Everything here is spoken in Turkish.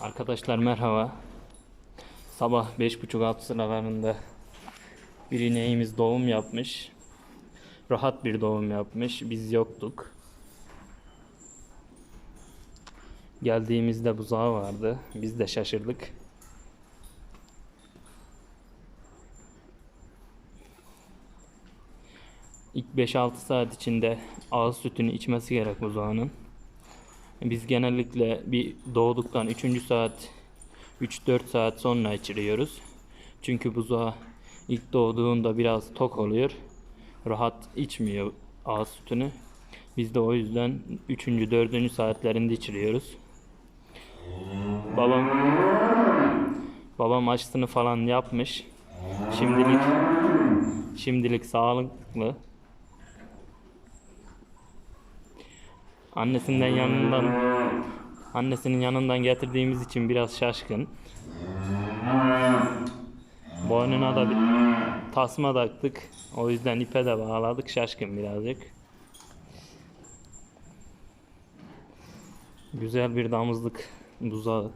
Arkadaşlar merhaba. Sabah 5.30-6 sıralarında bir ineğimiz doğum yapmış. Rahat bir doğum yapmış. Biz yoktuk. Geldiğimizde buzağı vardı. Biz de şaşırdık. İlk 5-6 saat içinde ağız sütünü içmesi gerek buzağının. Biz genellikle bir doğduktan 3. saat 3-4 saat sonra içiriyoruz. Çünkü buzağı ilk doğduğunda biraz tok oluyor. Rahat içmiyor ağız sütünü. Biz de o yüzden 3. 4. saatlerinde içiriyoruz. Babam babam aşısını falan yapmış. Şimdilik şimdilik sağlıklı. Annesinden yanından annesinin yanından getirdiğimiz için biraz şaşkın. Boynuna da bir tasma taktık. O yüzden ipe de bağladık. Şaşkın birazcık. Güzel bir damızlık buzağı.